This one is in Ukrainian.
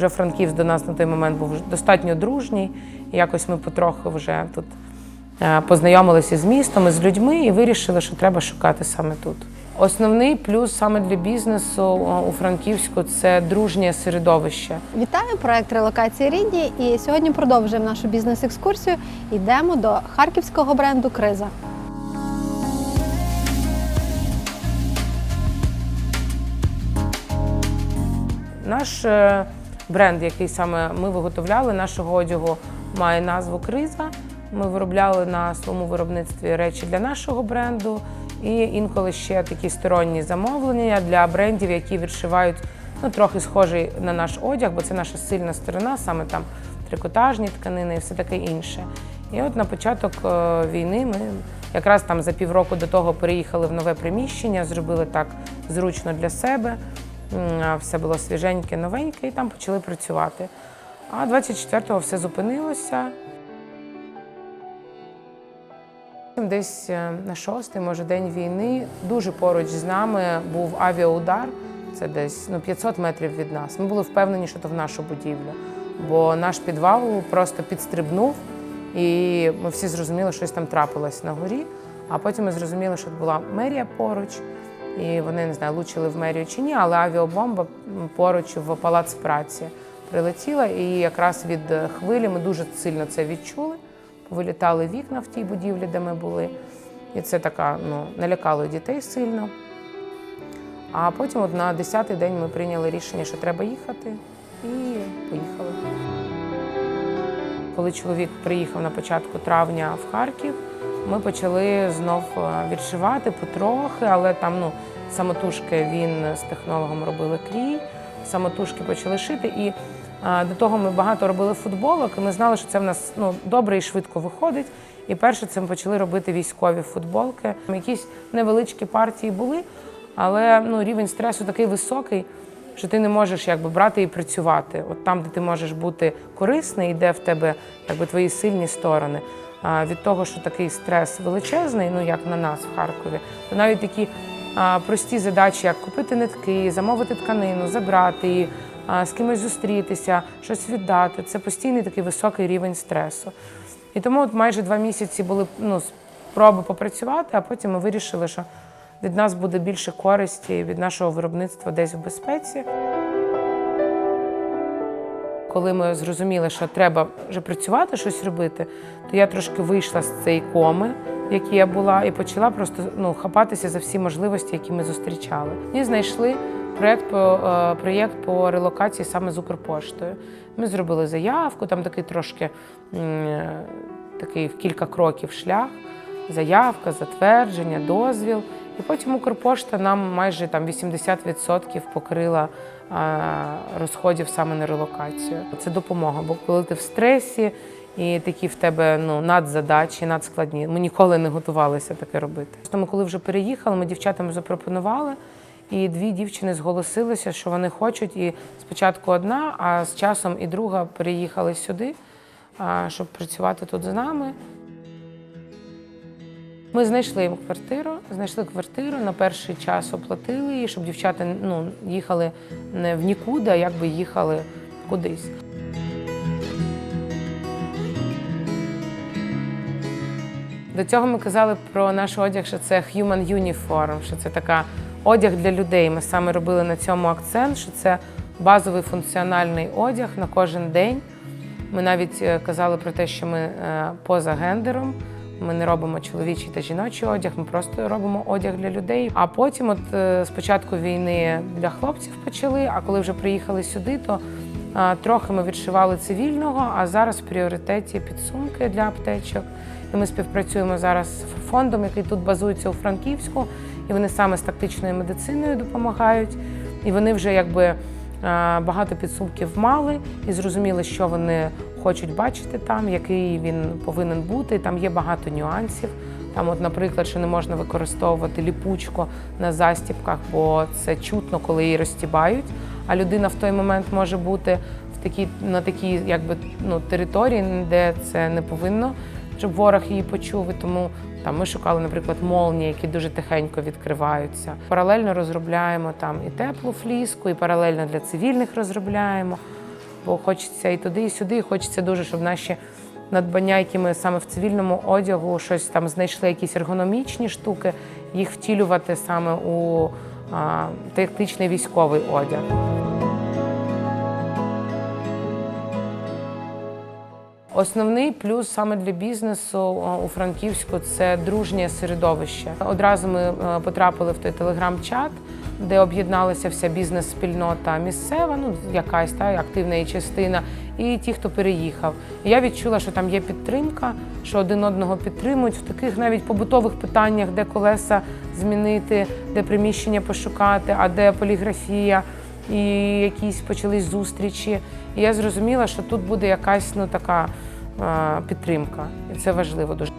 вже Франківськ до нас на той момент був достатньо дружній. І якось ми потроху вже тут е, познайомилися з містом, і з людьми і вирішили, що треба шукати саме тут. Основний плюс саме для бізнесу е, у Франківську це дружнє середовище. Вітаю проект релокації рідні. І сьогодні продовжуємо нашу бізнес-екскурсію. Йдемо до харківського бренду Криза. Наш е, бренд, який саме ми виготовляли, нашого одягу має назву Криза. Ми виробляли на своєму виробництві речі для нашого бренду і інколи ще такі сторонні замовлення для брендів, які відшивають ну, трохи схожий на наш одяг, бо це наша сильна сторона, саме там трикотажні тканини і все таке інше. І от на початок е, війни ми якраз там за півроку до того переїхали в нове приміщення, зробили так зручно для себе. Все було свіженьке, новеньке, і там почали працювати. А 24-го все зупинилося. Десь е, на шостий, може, день війни, дуже поруч з нами був авіаудар. Це десь ну, 500 метрів від нас. Ми були впевнені, що це в нашу будівлю, бо наш підвал просто підстрибнув, і ми всі зрозуміли, що щось там трапилось на горі. А потім ми зрозуміли, що була мерія поруч, і вони не знаю, лучили в мерію чи ні, але авіабомба поруч в палац праці прилетіла, і якраз від е, хвилі ми дуже сильно це відчули. Вилітали вікна в тій будівлі, де ми були. І це така, ну, налякало дітей сильно. А потім от на 10-й день ми прийняли рішення, що треба їхати, і поїхали. Коли чоловік приїхав на початку травня в Харків, ми почали знов е, відшивати потрохи, але там ну, самотужки він з технологом робили крій, самотужки почали шити. І а, до того ми багато робили футболок, і ми знали, що це в нас ну, добре і швидко виходить. І перше це ми почали робити військові футболки. Якісь невеличкі партії були, але ну, рівень стресу такий високий, що ти не можеш якби брати і працювати. От там, де ти можеш бути корисний, і де в тебе якби твої сильні сторони. Від того, що такий стрес величезний, ну як на нас в Харкові, то навіть такі прості задачі, як купити нитки, замовити тканину, забрати її, з кимось зустрітися, щось віддати. Це постійний такий високий рівень стресу. І тому от майже два місяці були ну, спроби попрацювати, а потім ми вирішили, що від нас буде більше користі від нашого виробництва десь в безпеці. Коли ми зрозуміли, що треба вже працювати, щось робити, то я трошки вийшла з цієї коми, в я була, і почала просто ну, хапатися за всі можливості, які ми зустрічали. І знайшли проєкт по, е, проєкт по релокації саме з Укрпоштою. Ми зробили заявку, там такий трошки е, такий в кілька кроків шлях. Заявка, затвердження, дозвіл. І потім Укрпошта нам майже там 80% покрила розходів саме на релокацію. Це допомога, бо коли ти в стресі і такі в тебе ну, надзадачі, надскладні, ми ніколи не готувалися таке робити. Тому, коли вже переїхали, ми дівчатам запропонували, і дві дівчини зголосилися, що вони хочуть. І спочатку одна, а з часом і друга переїхали сюди, щоб працювати тут з нами. Ми знайшли їм квартиру, знайшли квартиру, на перший час оплатили її, щоб дівчата ну, їхали не в нікуди, а якби їхали кудись. До цього ми казали про наш одяг, що це human uniform, що це така одяг для людей. Ми саме робили на цьому акцент, що це базовий функціональний одяг на кожен день. Ми навіть е, казали про те, що ми е, поза гендером. Ми не робимо чоловічий та жіночий одяг, ми просто робимо одяг для людей. А потім, от е, з початку війни для хлопців почали. А коли вже приїхали сюди, то трохи ми відшивали цивільного, а зараз в пріоритеті підсумки для аптечок. І ми співпрацюємо зараз з фондом, який тут базується у Франківську, і вони саме з тактичною медициною допомагають. І вони вже якби багато підсумків мали і зрозуміли, що вони хочуть бачити там, який він повинен бути. Там є багато нюансів. Там, от, наприклад, що не можна використовувати ліпучку на застібках, бо це чутно, коли її розтібають. А людина в той момент може бути в такій, на такій якби, ну, території, де це не повинно, щоб ворог її почув. І тому там ми шукали, наприклад, молні, які дуже тихенько відкриваються. Паралельно розробляємо там і теплу фліску, і паралельно для цивільних розробляємо. бо хочеться і туди, і сюди. І хочеться дуже, щоб наші надбання, які ми саме в цивільному одягу, щось там знайшли, якісь ергономічні штуки, їх втілювати саме у тактичний військовий одяг. Основний плюс саме для бізнесу у Франківську це дружнє середовище. Одразу ми е, потрапили в той телеграм-чат, де об'єдналася вся бізнес-спільнота місцева, ну якась та активна її частина, і ті, хто переїхав. Я відчула, що там є підтримка, що один одного підтримують в таких навіть побутових питаннях, де колеса змінити, де приміщення пошукати, а де поліграфія і якісь почались зустрічі. І я зрозуміла, що тут буде якась ну така підтримка, і це важливо дуже.